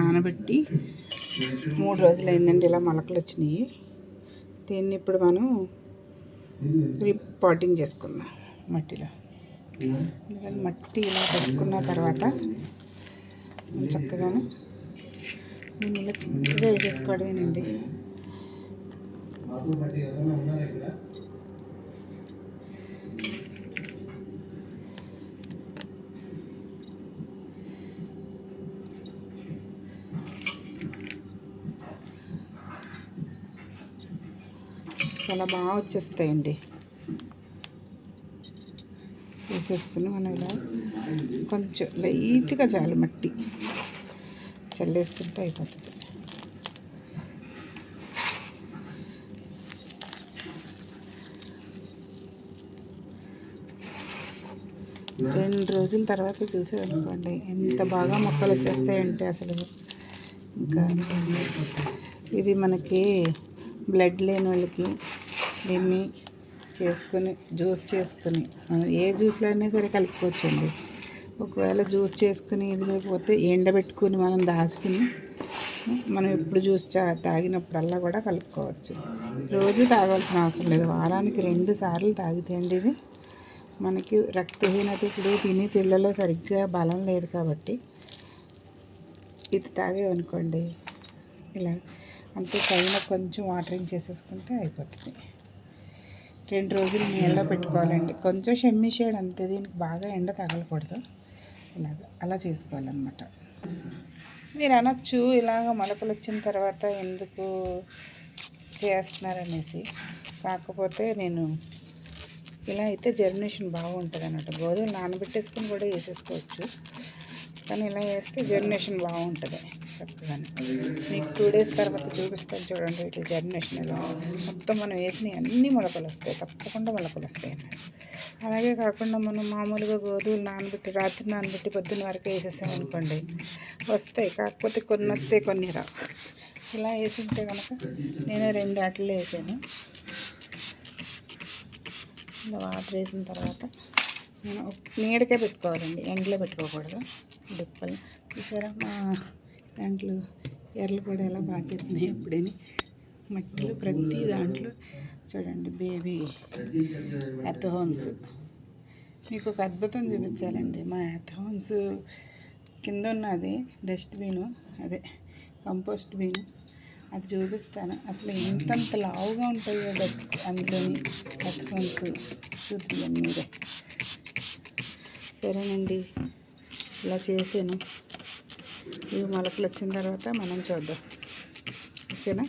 నానబెట్టి మూడు రోజులు అయిందండి ఇలా మొలకలు వచ్చినాయి. దీన్ని ఇప్పుడు మనం రిపాటింగ్ చేసుకుందాం మట్టిలో. మట్టి ఇలా పెట్టుకున్న తర్వాత చక్కగానే నేను ఇలా చిక్కగా వేసేసుకోవడమేనండి. చాలా బాగా వచ్చేస్తాయండి. వేసేసుకుని మనం ఇలా కొంచెం లైట్గా చాలు మట్టి చల్లేసుకుంటే అయిపోతుంది. రెండు రోజుల తర్వాత చూసేదనుకోండి ఎంత బాగా మొక్కలు వచ్చేస్తాయంటే అసలు. ఇంకా ఇది మనకి బ్లడ్ లేని వాళ్ళకి దీన్ని చేసుకొని జ్యూస్ చేసుకొని ఏ జ్యూస్లో అయినా సరే కలుపుకోవచ్చండి. ఒకవేళ జ్యూస్ చేసుకుని ఇది లేకపోతే ఎండబెట్టుకుని మనం దాచుకుని మనం ఎప్పుడు జ్యూస్ తాగినప్పుడల్లా కూడా కలుపుకోవచ్చు. రోజు తాగాల్సిన అవసరం లేదు. వారానికి రెండు సార్లు తాగితే అండి ఇది. మనకి రక్తహీనత ఇప్పుడు తిని తిళ్ళలో సరిగ్గా బలం లేదు కాబట్టి ఇది తాగేవనుకోండి ఇలా అంతే పైన కొంచెం వాటరింగ్ చేసేసుకుంటే అయిపోతుంది. రెండు రోజులు నీళ్ళలో పెట్టుకోవాలండి. కొంచెం షమ్మి షేడ్ అంతే దీనికి బాగా ఎండ తగలకూడదు. ఇలాగ అలా చేసుకోవాలన్నమాట. మీరు అనొచ్చు ఇలాగ మొలకలు వచ్చిన తర్వాత ఎందుకు చేస్తున్నారనేసి. కాకపోతే నేను ఇలా అయితే జర్మినేషన్ బాగుంటుంది అన్నట్టు గోధుమలు నానబెట్టేసుకొని కూడా వేసేసుకోవచ్చు. కానీ ఇలా వేస్తే జర్మినేషన్ బాగుంటుంది. చక్కగా మీకు టూ డేస్ తర్వాత చూపిస్తాను చూడండి ఇట్లా జర్నేషన్లో మొత్తం మనం వేసినవి అన్నీ మొలకలు వస్తాయి. తప్పకుండా మొలకలు వస్తాయి అలాగే కాకుండా మనం మామూలుగా గోధుమలు నానబెట్టి రాత్రి నానబెట్టి పొద్దున్న వరకు వేసేసామనుకోండి వస్తాయి. కాకపోతే కొన్ని వస్తాయి కొన్ని రావు. ఇలా వేసింటే కనుక నేను రెండు ఆటలు వేసాను. ఇలా వాటర్ వేసిన తర్వాత నేను నీడకే పెట్టుకోవాలండి. ఎండలో పెట్టుకోకూడదు. డిప్పలు చూసారా? మా దాంట్లో ఎర్రలు కూడా ఎలా బాగుతున్నాయి ఎప్పుడని? మట్టిలో ప్రతి దాంట్లో చూడండి బేబీ ఎత్ హోమ్స్. మీకు ఒక అద్భుతం చూపించాలండి. మా ఎత్ హోమ్స్ కింద ఉన్నది డస్ట్బిన్ అదే కంపోస్ట్ బిన్. అది చూపిస్తాను. అసలు ఎంతంత లావుగా ఉంటాయో డస్ట్ అందులోని ఎత్ హోమ్స్ చూద్దాం మీరే. సరేనండి. ఇలా చేసాను ఇవి మొలకలు వచ్చిన తర్వాత మనం చూద్దాం. ఓకేనా?